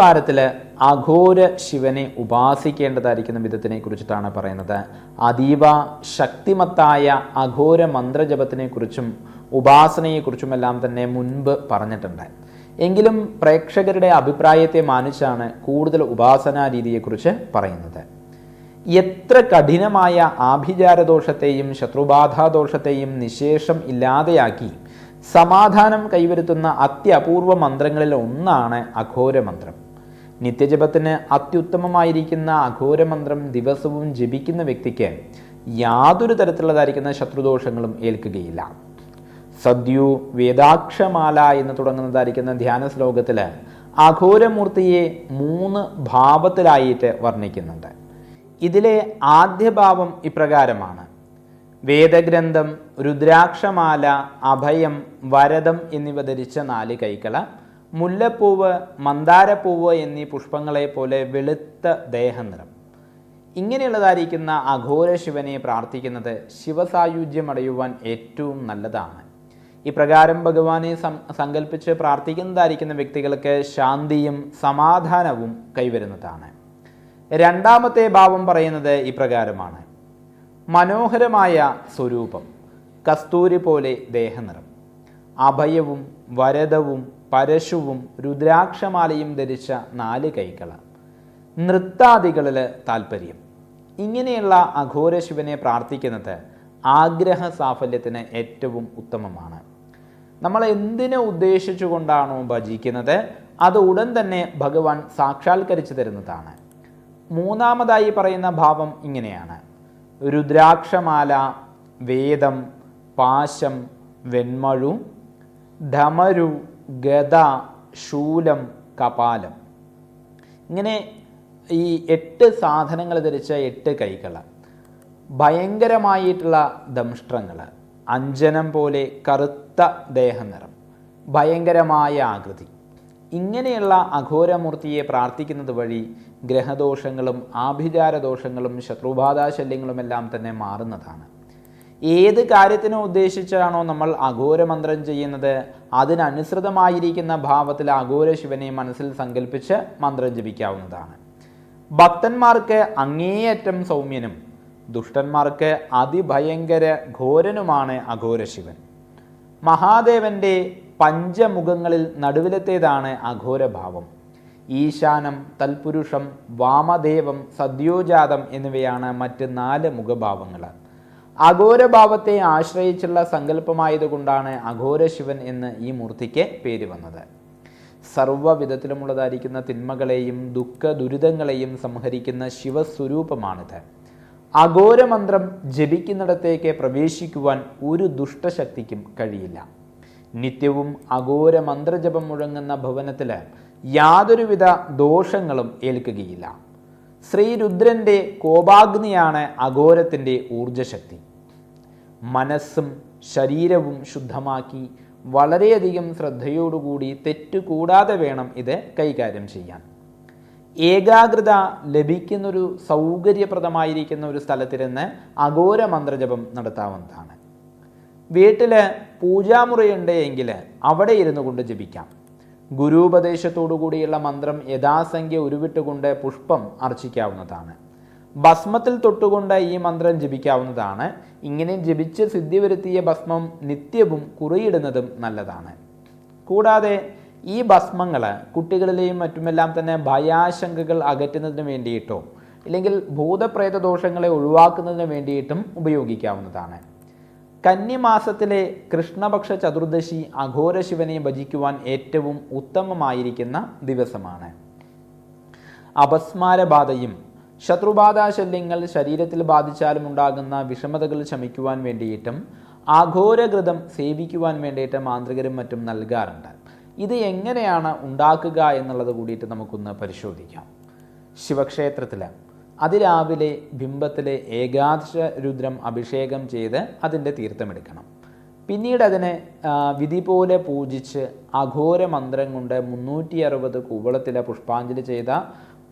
വാരത്തിൽ അഘോര ശിവനെ ഉപാസിക്കേണ്ടതായിരിക്കുന്ന വിധത്തിനെ കുറിച്ചിട്ടാണ് പറയുന്നത്. അതീവ ശക്തിമത്തായ അഘോര മന്ത്രജപത്തിനെ കുറിച്ചും ഉപാസനയെക്കുറിച്ചുമെല്ലാം തന്നെ മുൻപ് പറഞ്ഞിട്ടുണ്ട്. എങ്കിലും പ്രേക്ഷകരുടെ അഭിപ്രായത്തെ മാനിച്ചാണ് കൂടുതൽ ഉപാസനാ രീതിയെക്കുറിച്ച് പറയുന്നത്. എത്ര കഠിനമായ ആഭിചാരദോഷത്തെയും ശത്രുബാധാദോഷത്തെയും നിശേഷം ഇല്ലാതെയാക്കി സമാധാനം കൈവരുത്തുന്ന അത്യപൂർവ മന്ത്രങ്ങളിൽ ഒന്നാണ് അഘോരമന്ത്രം. നിത്യജപത്തിന് അത്യുത്തമമായിരിക്കുന്ന അഘോരമന്ത്രം ദിവസവും ജപിക്കുന്ന വ്യക്തിക്ക് യാതൊരു തരത്തിലുള്ളതായിരിക്കുന്ന ശത്രുദോഷങ്ങളും ഏൽക്കുകയില്ല. സദ്യു വേദാക്ഷമാല എന്ന് തുടങ്ങുന്നതായിരിക്കുന്ന ധ്യാന ശ്ലോകത്തിൽ അഘോരമൂർത്തിയെ മൂന്ന് ഭാവത്തിലായിട്ട് വർണിക്കുന്നുണ്ട്. ഇതിലെ ആദ്യ ഭാവം ഇപ്രകാരമാണ്. വേദഗ്രന്ഥം രുദ്രാക്ഷമാല അഭയം വരദം എന്നിവ ധരിച്ച നാല് കൈകള മുല്ലപ്പൂവ് മന്ദാരപ്പൂവ് എന്നീ പുഷ്പങ്ങളെ പോലെ വെളുത്ത ദേഹനിറം ഇങ്ങനെയുള്ളതായിരിക്കുന്ന അഘോര ശിവനെ പ്രാർത്ഥിക്കുന്നത് ശിവസായുജ്യമടയുവാൻ ഏറ്റവും നല്ലതാണ്. ഇപ്രകാരം ഭഗവാനെ സങ്കല്പിച്ച് പ്രാർത്ഥിക്കുന്നതായിരിക്കുന്ന വ്യക്തികൾക്ക് ശാന്തിയും സമാധാനവും കൈവരുന്നതാണ്. രണ്ടാമത്തെ ഭാവം പറയുന്നത് ഇപ്രകാരമാണ് മനോഹരമായ സ്വരൂപം കസ്തൂരി പോലെ ദേഹനിറം. അഭയവും വരദവും പരശുവും രുദ്രാക്ഷമാലയും ധരിച്ച നാല് കൈകള നൃത്താദികളിൽ താല്പര്യം. ഇങ്ങനെയുള്ള അഘോര ശിവനെ പ്രാർത്ഥിക്കുന്നത് ആഗ്രഹ സാഫല്യത്തിന് ഏറ്റവും ഉത്തമമാണ്. നമ്മൾ എന്തിനെ ഉദ്ദേശിച്ചുകൊണ്ടാണോ ഭജിക്കുന്നത്? അത് ഉടൻ തന്നെ ഭഗവാൻ സാക്ഷാത്കരിച്ചു തരുന്നതാണ്. മൂന്നാമതായി പറയുന്ന ഭാവം ഇങ്ങനെയാണ്. രുദ്രാക്ഷമാല വേദം പാശം വെൺമഴു ധമരു ഗത ശൂലം കപാലം. ഇങ്ങനെ ഈ എട്ട് സാധനങ്ങൾ ധരിച്ച എട്ട് കൈകൾ ഭയങ്കരമായിട്ടുള്ള ദംഷ്ട്രങ്ങൾ അഞ്ജനം പോലെ കറുത്ത ദേഹനിറം ഭയങ്കരമായ ആകൃതി. ഇങ്ങനെയുള്ള അഘോരമൂർത്തിയെ പ്രാർത്ഥിക്കുന്നത് വഴി ഗ്രഹദോഷങ്ങളും ആഭിചാരദോഷങ്ങളും ശത്രുബാധാശല്യങ്ങളുമെല്ലാം തന്നെ മാറുന്നതാണ്. ഏത് കാര്യത്തിനും ഉദ്ദേശിച്ചാണോ നമ്മൾ അഘോരമന്ത്രം ചെയ്യുന്നത്. അതിനനുസൃതമായിരിക്കുന്ന ഭാവത്തിൽ അഘോര ശിവനെ മനസ്സിൽ സങ്കല്പിച്ച് മന്ത്രം ജപിക്കാവുന്നതാണ്. ഭക്തന്മാർക്ക് അങ്ങേയറ്റം സൗമ്യനും ദുഷ്ടന്മാർക്ക് അതിഭയങ്കര ഘോരനുമാണ് അഘോര ശിവൻ. മഹാദേവന്റെ പഞ്ചമുഖങ്ങളിൽ നടുവിലത്തേതാണ് അഘോരഭാവം ഈശാനം തൽപുരുഷം വാമദേവം സദ്യോജാതം എന്നിവയാണ് മറ്റ് നാല് മുഖഭാവങ്ങൾ അഘോരഭാവത്തെ ആശ്രയിച്ചുള്ള സങ്കല്പമായതുകൊണ്ടാണ് അഘോര ശിവൻ എന്ന് ഈ മൂർത്തിക്ക് പേര് വന്നത്. സർവവിധത്തിലുമുള്ളതായിരിക്കുന്ന തിന്മകളെയും ദുഃഖ ദുരിതങ്ങളെയും സംഹരിക്കുന്ന ശിവസ്വരൂപമാണിത്. അഘോരമന്ത്രം ജപിക്കുന്നിടത്തേക്ക് പ്രവേശിക്കുവാൻ ഒരു ദുഷ്ടശക്തിക്കും കഴിയില്ല. നിത്യവും അഘോര മന്ത്രജപം മുഴങ്ങുന്ന ഭവനത്തിൽ യാതൊരുവിധ ദോഷങ്ങളും ഏൽക്കുകയില്ല. ശ്രീരുദ്രന്റെ കോപാഗ്നിയാണ് അഘോരത്തിന്റെ ഊർജശക്തി. മനസ്സും ശരീരവും ശുദ്ധമാക്കി വളരെയധികം ശ്രദ്ധയോടുകൂടി തെറ്റുകൂടാതെ വേണം ഇത് കൈകാര്യം ചെയ്യാൻ. ഏകാഗ്രത ലഭിക്കുന്നൊരു സൗകര്യപ്രദമായിരിക്കുന്ന ഒരു സ്ഥലത്തിരുന്ന് അഘോര മന്ത്രജപം നടത്താവുന്നതാണ്. വീട്ടിൽ പൂജാമുറിയുണ്ട് എങ്കിൽ അവിടെ ഇരുന്നു കൊണ്ട് ജപിക്കാം. ഗുരുപദേശത്തോടു കൂടിയുള്ള മന്ത്രം യഥാസംഖ്യ ഉരുവിട്ടുകൊണ്ട് പുഷ്പം അർച്ചിക്കാവുന്നതാണ്. ഭസ്മത്തിൽ തൊട്ടുകൊണ്ട് ഈ മന്ത്രം ജപിക്കാവുന്നതാണ്. ഇങ്ങനെ ജപിച്ച് സിദ്ധി വരുത്തിയ ഭസ്മം നിത്യവും കുറിയിടുന്നതും നല്ലതാണ്. കൂടാതെ ഈ ഭസ്മങ്ങൾ കുട്ടികളിലെയും മറ്റുമെല്ലാം തന്നെ ഭയാശങ്കകൾ അകറ്റുന്നതിന് വേണ്ടിയിട്ടോ ഇല്ലെങ്കിൽ ഭൂതപ്രേത ദോഷങ്ങളെ ഒഴിവാക്കുന്നതിന് വേണ്ടിയിട്ടും ഉപയോഗിക്കാവുന്നതാണ്. കന്നിമാസത്തിലെ കൃഷ്ണപക്ഷ ചതുർദശി അഘോര ശിവനെ ഭജിക്കുവാൻ ഏറ്റവും ഉത്തമമായിരിക്കുന്ന ദിവസമാണ്. അപസ്മാരബാധയും ശത്രുബാധാശല്യങ്ങൾ ശരീരത്തിൽ ബാധിച്ചാലും ഉണ്ടാകുന്ന വിഷമതകൾ ശമിക്കുവാൻ വേണ്ടിയിട്ടും ആഘോരഘൃതം സേവിക്കുവാൻ വേണ്ടിയിട്ട് മാന്ത്രികരും മറ്റും നൽകാറുണ്ട്. ഇത് എങ്ങനെയാണ് ഉണ്ടാക്കുക എന്നുള്ളത് കൂടിയിട്ട് നമുക്കൊന്ന് പരിശോധിക്കാം. ശിവക്ഷേത്രത്തിൽ അതിരാവിലെ ബിംബത്തിലെ ഏകാദശ രുദ്രം അഭിഷേകം ചെയ്ത് അതിന്റെ തീർത്ഥമെടുക്കണം. പിന്നീട് അതിനെ വിധി പോലെ പൂജിച്ച് അഘോര മന്ത്രം കൊണ്ട് മുന്നൂറ്റി അറുപത് കൂവളത്തിലെ പുഷ്പാഞ്ജലി ചെയ്ത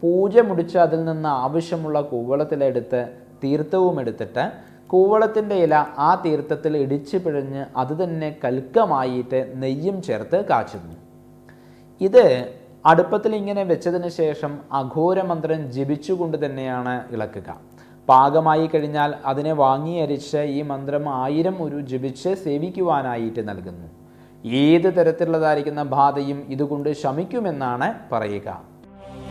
പൂജ മുടിച്ച് അതിൽ നിന്ന് ആവശ്യമുള്ള കൂവളത്തിലെടുത്ത് തീർത്ഥവും എടുത്തിട്ട് കൂവളത്തിന്റെ ഇല ആ തീർത്ഥത്തിൽ ഇടിച്ചു പിഴിഞ്ഞ് അത് തന്നെ കൽക്കമായിട്ട് നെയ്യും ചേർത്ത് കാച്ചുന്നു. ഇത് അടുപ്പത്തിൽ ഇങ്ങനെ വെച്ചതിന് ശേഷം അഘോരമന്ത്രം ജപിച്ചുകൊണ്ട് തന്നെയാണ് ഇളക്കുക. പാകമായി കഴിഞ്ഞാൽ അതിനെ വാങ്ങിയരിച്ച് ഈ മന്ത്രം ആയിരം ഒരു ജപിച്ച് സേവിക്കുവാനായിട്ട് നൽകുന്നു. ഏത് തരത്തിലുള്ളതായിരിക്കുന്ന ബാധയും ഇതുകൊണ്ട് ശമിക്കുമെന്നാണ് പറയുക.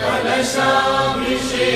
കലശാഭിഷേകം